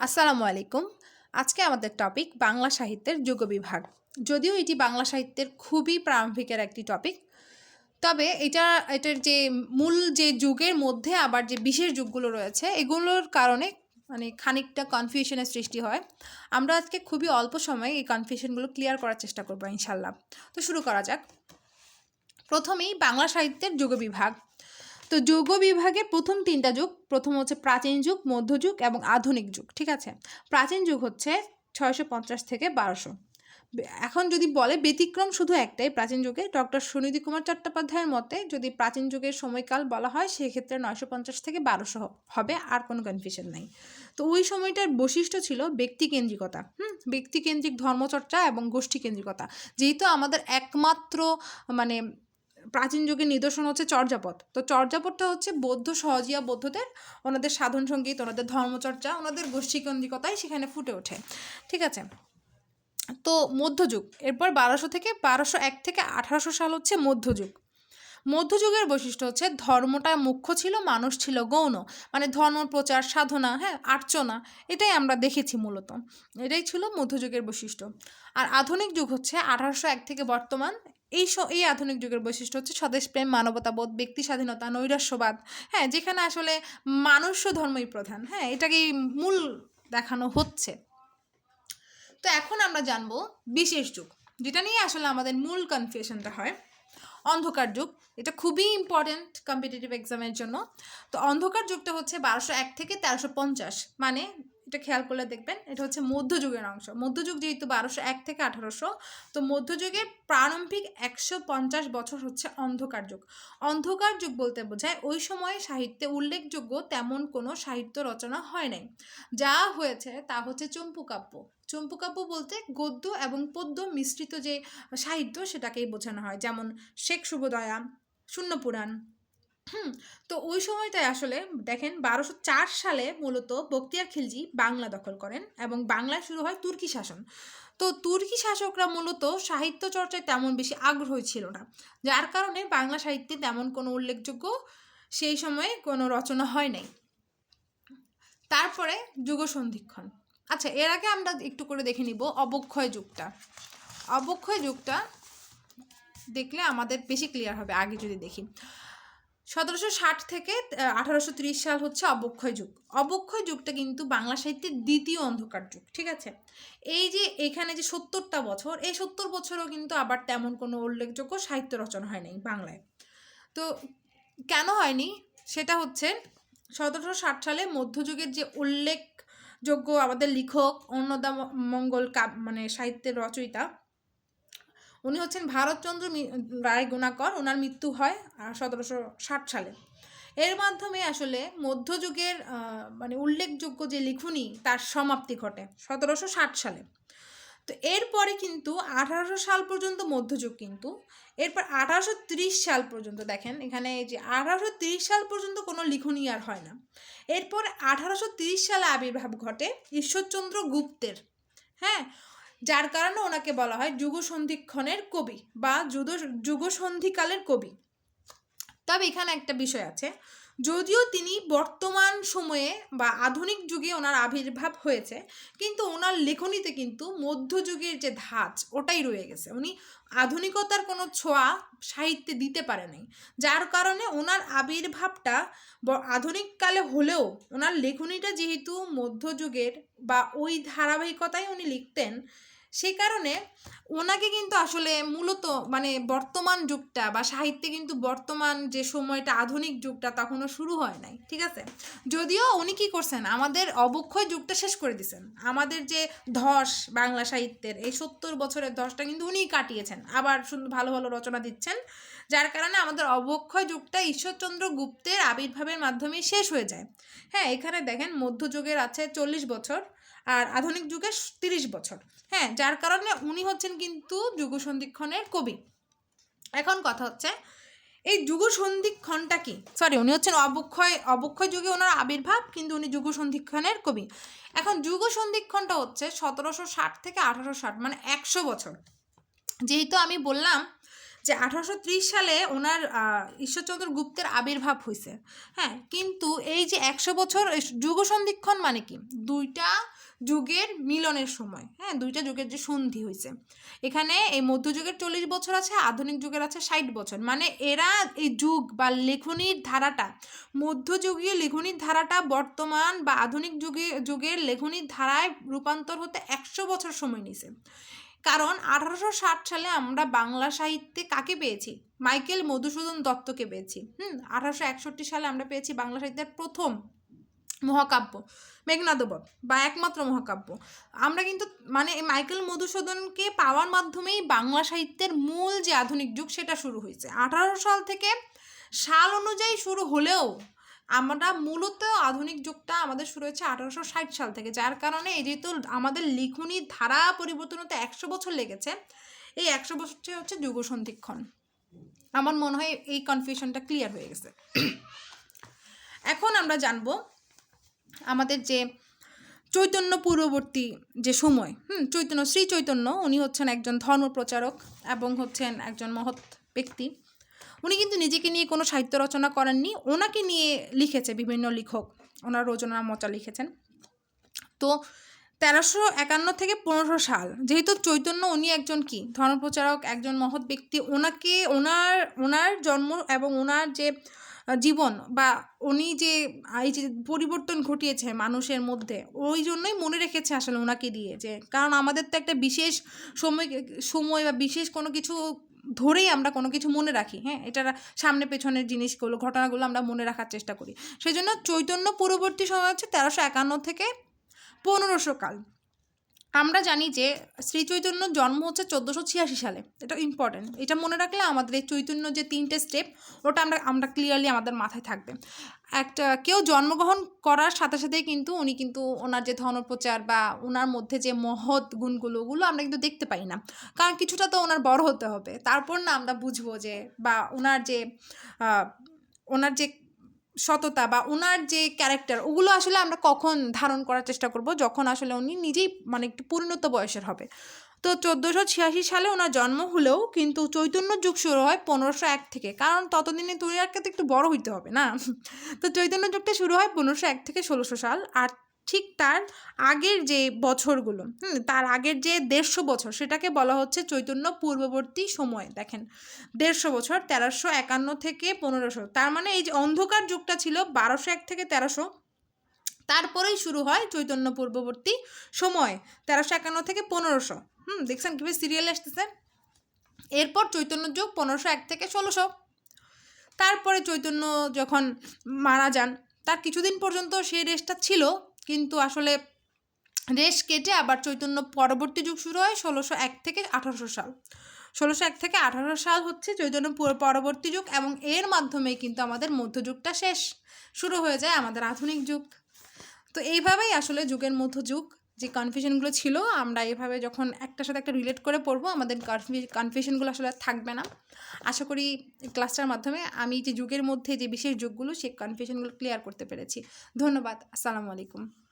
আসসালামু আলাইকুম। আজকে আমাদের টপিক বাংলা সাহিত্যের যুগ বিভাগ। যদিও এটি বাংলা সাহিত্যের খুবই প্রারম্ভিকের একটি টপিক তবে এটা, এটার যে মূল যে যুগের মধ্যে আবার যে বিশেষ যুগগুলো রয়েছে, এগুলোর কারণে মানে খানিকটা কনফিউশনের সৃষ্টি হয়। আমরা আজকে খুবই অল্প সময়ে এই কনফিউশনগুলো ক্লিয়ার করার চেষ্টা করব ইনশাল্লাহ তো শুরু করা যাক। প্রথমেই বাংলা সাহিত্যের যুগ বিভাগ। তো যৌগ বিভাগের প্রথম তিনটা যুগ, প্রথম হচ্ছে প্রাচীন যুগ, মধ্যযুগ এবং আধুনিক যুগ, ঠিক আছে? প্রাচীন যুগ হচ্ছে ছয়শো পঞ্চাশ থেকে বারোশো। এখন যদি বলে ব্যতিক্রম শুধু একটাই প্রাচীন যুগে, ডক্টর সুনীতি কুমার চট্টোপাধ্যায়ের মতে যদি প্রাচীন যুগের সময়কাল বলা হয়, সেক্ষেত্রে নয়শো পঞ্চাশ থেকে বারোশো হবে, আর কোনো কনফিউশন নাই। তো ওই সময়টার বৈশিষ্ট্য ছিল ব্যক্তিকেন্দ্রিকতা, হুম? ব্যক্তিকেন্দ্রিক ধর্মচর্চা এবং গোষ্ঠীকেন্দ্রিকতা। যেহেতু আমাদের একমাত্র মানে প্রাচীন যুগের নিদর্শন হচ্ছে চর্যাপদ। তো চর্যাপদটা হচ্ছে বৌদ্ধ সহজিয়া বৌদ্ধদের ওনাদের সাধন সংগীত, ওনাদের ধর্মচর্চা, ওনাদের গোষ্ঠীকেন্দ্রিকতাই সেখানে ফুটে ওঠে। ঠিক আছে? তো মধ্যযুগ, এরপর বারোশো থেকে বারোশো এক থেকে আঠারোশো সাল হচ্ছে মধ্যযুগ। মধ্যযুগের বৈশিষ্ট্য হচ্ছে ধর্মটা মুখ্য ছিল, মানুষ ছিল গৌণ। মানে ধর্ম, প্রচার, সাধনা হ্যাঁ আর্চনা, এটাই আমরা দেখেছি মূলত। এটাই ছিল মধ্যযুগের বৈশিষ্ট্য। আর আধুনিক যুগ হচ্ছে আঠারোশো এক থেকে বর্তমান এই এই আধুনিক যুগের বৈশিষ্ট্য হচ্ছে স্বদেশপ্রেম মানবতাবোধ ব্যক্তি স্বাধীনতা নৈরাস্যবাদ হ্যাঁ যেখানে আসলে মানুষ ধর্মই প্রধান। হ্যাঁ এটাকেই মূল দেখানো হচ্ছে। তো এখন আমরা জানব বিশেষ যুগ, যেটা নিয়ে আসলে আমাদের মূল কনফিউশনটা হয়। অন্ধকার যুগ, এটা খুবই ইম্পর্টেন্ট কম্পিটিটিভ এক্সামের জন্য। তো অন্ধকার যুগটা হচ্ছে বারোশো এক থেকে তেরোশো পঞ্চাশ মানে এটা খেয়াল করলে দেখবেন, এটা হচ্ছে মধ্যযুগের অংশ। মধ্যযুগ যেহেতু বারোশো এক থেকে আঠারোশো, তো মধ্যযুগের প্রারম্ভিক একশো পঞ্চাশ বছর হচ্ছে অন্ধকার যুগ। অন্ধকার যুগ বলতে বোঝায় ওই সময়ে সাহিত্যে উল্লেখযোগ্য তেমন কোনো সাহিত্য রচনা হয় নাই। যা হয়েছে তা হচ্ছে চম্পুকাব্য। চম্পুকাব্য বলতে গদ্য এবং পদ্য মিশ্রিত যে সাহিত্য, সেটাকেই বোঝানো হয়। যেমন শেখ শুভদয়া শূন্যপুরাণ হুম, তো ওই সময়টায় আসলে দেখেন বারোশো চার সালে মূলত বক্তিয়ার খিলজি বাংলা দখল করেন এবং বাংলায় শুরু হয় তুর্কি শাসন। তো তুর্কি শাসকরা মূলত সাহিত্য চর্চায় তেমন বেশি আগ্রহী ছিল না, যার কারণে বাংলা সাহিত্যে তেমন কোনো উল্লেখযোগ্য সেই সময়ে কোনো রচনা হয় নাই। তারপরে যুগসন্ধিক্ষণ। আচ্ছা এর আগে আমরা একটু করে দেখে নিব অবক্ষয় যুগটা। অবক্ষয় যুগটা দেখলে আমাদের বেশি ক্লিয়ার হবে, আগে যদি দেখি। সতেরোশো ষাট থেকে আঠারোশো ত্রিশ সাল হচ্ছে অবক্ষয় যুগ। অবক্ষয় যুগটা কিন্তু বাংলা সাহিত্যের দ্বিতীয় অন্ধকার যুগ, ঠিক আছে? এই যে এখানে যে সত্তরটা বছর, এই সত্তর বছরও কিন্তু আবার তেমন কোনো উল্লেখযোগ্য সাহিত্য রচনা হয়নি বাংলায়। তো কেন হয়নি? সেটা হচ্ছে সতেরোশো ষাট সালে মধ্যযুগের যে উল্লেখযোগ্য আমাদের লেখক অন্নদা মঙ্গল মানে সাহিত্যের রচয়িতা উনি হচ্ছেন ভারতচন্দ্র রায় গুণাকর। ওনার মৃত্যু হয় সতেরোশো ষাট সালে। এর মাধ্যমে আসলে মধ্যযুগের মানে উল্লেখযোগ্য যে লিখুনি, তার সমাপ্তি ঘটে সতেরোশো ষাট সালে। তো এরপরে কিন্তু আঠারোশো সাল পর্যন্ত মধ্যযুগ কিন্তু, এরপর আঠারোশো সাল পর্যন্ত দেখেন, এখানে যে আঠারোশো সাল পর্যন্ত কোনো লিখনি আর হয় না। এরপর আঠারোশো সালে আবির্ভাব ঘটে ঈশ্বরচন্দ্র গুপ্তের। হ্যাঁ যার কারণে ওনাকে বলা হয় যুগসন্ধিক্ষণের কবি বা যুগসন্ধিকালের কবি। তবে এখানে একটা বিষয় আছে। যদিও তিনি বর্তমান সময়ে বা আধুনিক যুগে ওনার আবির্ভাব হয়েছে, কিন্তু ওনার লেখনীতে কিন্তু মধ্যযুগের যে ধাঁচ, ওটাই রয়ে গেছে। উনি আধুনিকতার কোনো ছোঁয়া সাহিত্যে দিতে পারে নাই যার কারণে ওনার আবির্ভাবটা আধুনিককালে হলেও ওনার লেখনীটা যেহেতু মধ্যযুগের বা ওই ধারাবাহিকতায় উনি লিখতেন সেই কারণে ওনাকে কিন্তু আসলে মূলত মানে বর্তমান যুগটা বা সাহিত্যে কিন্তু বর্তমান যে সময়টা আধুনিক যুগটা তখনও শুরু হয় নাই, ঠিক আছে? যদিও উনি কি করছেন? আমাদের অবক্ষয় যুগটা শেষ করে দিছেন। আমাদের যে ধস বাংলা সাহিত্যের এই সত্তর বছরের ধসটা কিন্তু উনিই কাটিয়েছেন। আবার সুন্দর ভালো ভালো রচনা দিচ্ছেন, যার কারণে আমাদের অবক্ষয় যুগটা ঈশ্বরচন্দ্র গুপ্তের আবির্ভাবের মাধ্যমে শেষ হয়ে যায়। হ্যাঁ এখানে দেখেন মধ্যযুগের আছে চল্লিশ বছর। আর আধুনিক যুগে তিরিশ বছর। হ্যাঁ যার কারণে উনি হচ্ছেন কিন্তু যুগসন্ধিক্ষণের কবি। এখন কথা হচ্ছে, এই যুগসন্ধিক্ষণটা কি? সরি উনি হচ্ছেন অবক্ষয় অবক্ষয় যুগে ওনার আবির্ভাব, কিন্তু উনি যুগসন্ধিক্ষণের কবি। এখন যুগসন্ধিক্ষণটা হচ্ছে সতেরোশো ষাট থেকে আঠারোশো ষাট মানে একশো বছর। যেহেতু আমি বললাম যে আঠারোশো ত্রিশ সালে ওনার ঈশ্বরচন্দ্র গুপ্তের আবির্ভাব হয়েছে হ্যাঁ কিন্তু এই যে একশো বছর যুগ সন্ধিক্ষণ মানে কি? দুইটা যুগের মিলনের সময়। হ্যাঁ দুইটা যুগের যে সন্ধি হয়েছে এখানে এই মধ্যযুগের চল্লিশ বছর আছে, আধুনিক যুগের আছে ষাট বছর। মানে এরা এই যুগ বা লেখনির ধারাটা মধ্যযুগীয় লেখনির ধারাটা বর্তমান বা আধুনিক যুগে, যুগের লেখনির ধারায় রূপান্তর হতে একশো বছর সময় নিছে কারণ আঠারোশো ষাট সালে আমরা বাংলা সাহিত্যে কাকে পেয়েছি? মাইকেল মধুসূদন দত্তকে পেয়েছি। হুম, আঠারোশো একষট্টি সালে আমরা পেয়েছি বাংলা সাহিত্যের প্রথম মহাকাব্য মেঘনাদবধ বা একমাত্র মহাকাব্য। আমরা কিন্তু মানে মাইকেল মধুসূদনকে পাওয়ার মাধ্যমেই বাংলা সাহিত্যের মূল যে আধুনিক যুগ সেটা শুরু হয়েছে। আঠারো সাল থেকে সাল অনুযায়ী শুরু হলেও আমরা মূলত আধুনিক যুগটা আমাদের শুরু হয়েছে আঠারোশো ষাট সাল থেকে, যার কারণে এই যেহেতু আমাদের লিখনির ধারা পরিবর্তন হতে একশো বছর লেগেছে, এই একশো বছরটাই হচ্ছে যুগ সন্ধিক্ষণ আমার মনে হয় এই কনফিউশনটা ক্লিয়ার হয়ে গেছে। এখন আমরা জানব আমাদের যে চৈতন্য পূর্ববর্তী যে সময়, হুম, চৈতন্য, শ্রী চৈতন্য, উনি হচ্ছেন একজন ধর্মপ্রচারক এবং হচ্ছেন একজন মহৎ ব্যক্তি। উনি কিন্তু নিজেকে নিয়ে কোনো সাহিত্য রচনা করেননি, ওনাকে নিয়ে লিখেছে বিভিন্ন লেখক। ওনার রচনা মচা লিখেছেন। তো তেরোশো একান্ন থেকে পনেরোশো সাল, যেহেতু চৈতন্য উনি একজন কি? ধর্মপ্রচারক, একজন মহৎ ব্যক্তি, ওনাকে, ওনার ওনার জন্ম এবং ওনার যে জীবন বা উনি যে এই যে পরিবর্তন ঘটিয়েছে মানুষের মধ্যে, ওই জন্যই মনে রেখেছে আসলে ওনাকে দিয়ে যে, কারণ আমাদের তো একটা বিশেষ সময় সময় বা বিশেষ কোনো কিছু ধরেই আমরা কোনো কিছু মনে রাখি হ্যাঁ? এটার সামনে পেছনের জিনিসগুলো, ঘটনাগুলো আমরা মনে রাখার চেষ্টা করি। সেই জন্য চৈতন্য পূর্ববর্তী সময় হচ্ছে তেরোশো একান্ন থেকে পনেরোশো কাল। আমরা জানি যে শ্রী চৈতন্যর জন্ম হচ্ছে চোদ্দোশো ছিয়াশি সালে। এটা ইম্পর্টেন্ট এটা মনে রাখলে আমাদের এই চৈতন্য যে তিনটে স্টেপ ওটা আমরা আমরা ক্লিয়ারলি আমাদের মাথায় থাকবে। একটা, কেউ জন্মগ্রহণ করার সাথে সাথেই কিন্তু উনি কিন্তু ওনার যে ধর্মপ্রচার বা ওনার মধ্যে যে মহৎ গুণগুলো, ওগুলো আমরা কিন্তু দেখতে পাই না। কারণ কিছুটা তো ওনার বড় হতে হবে। তারপর না আমরা বুঝব যে, বা ওনার যে ওনার যে সততা বা ওনার যে ক্যারেক্টার ওগুলো আসলে আমরা কখন ধারণ করার চেষ্টা করব? যখন আসলে উনি নিজেই মানে একটু পরিণত বয়সের হবে। তো চোদ্দোশো ছিয়াশি সালে ওনার জন্ম হলেও কিন্তু চৈতন্য যুগ শুরু হয় পনেরোশো এক থেকে। কারণ ততদিনে তুরিয়ারকে তো একটু বড় হইতে হবে না? তো চৈতন্য যুগটা শুরু হয় পনেরোশো এক থেকে ষোলোশো সাল। আর ঠিক তার আগের যে বছরগুলো, হুম, তার আগের যে দেড়শো বছর, সেটাকে বলা হচ্ছে চৈতন্য পূর্ববর্তী সময়। দেখেন, দেড়শো বছর, তেরোশো একান্ন থেকে পনেরোশো। তার মানে এই যে অন্ধকার যুগটা ছিল বারোশো এক থেকে তেরোশো, তারপরেই শুরু হয় চৈতন্য পূর্ববর্তী সময়, তেরোশো একান্ন থেকে পনেরোশো। হুম, দেখছেন কীভাবে সিরিয়াল আসতেছে? এরপর চৈতন্য যুগ পনেরোশো এক থেকে ষোলোশো। তারপরে চৈতন্য যখন মারা যান, তার কিছুদিন পর্যন্ত সেই রেসটা ছিল। কিন্তু আসলে রেশ কেটে আবার চৈতন্য পরবর্তী যুগ শুরু হয় ষোলোশো এক থেকে আঠারোশো সাল। ষোলোশো এক থেকে আঠারোশো সাল হচ্ছে চৈতন্য পুর- পরবর্তী যুগ এবং এর মাধ্যমে কিন্তু আমাদের মধ্যযুগটা শেষ শুরু হয়ে যায় আমাদের আধুনিক যুগ। তো এইভাবেই আসলে যুগের মধ্যযুগ যে কনফিউশনগুলো ছিল, আমরা এভাবে যখন একটার সাথে একটা রিলেট করে পড়ব, আমাদের কনফিউশনগুলো আসলে থাকবে না। আশা করি ক্লাসটার মাধ্যমে আমি যে যুগের মধ্যে যে বিশেষ যুগগুলো, সেই কনফিউশনগুলো ক্লিয়ার করতে পেরেছি। ধন্যবাদ, আসসালামু আলাইকুম।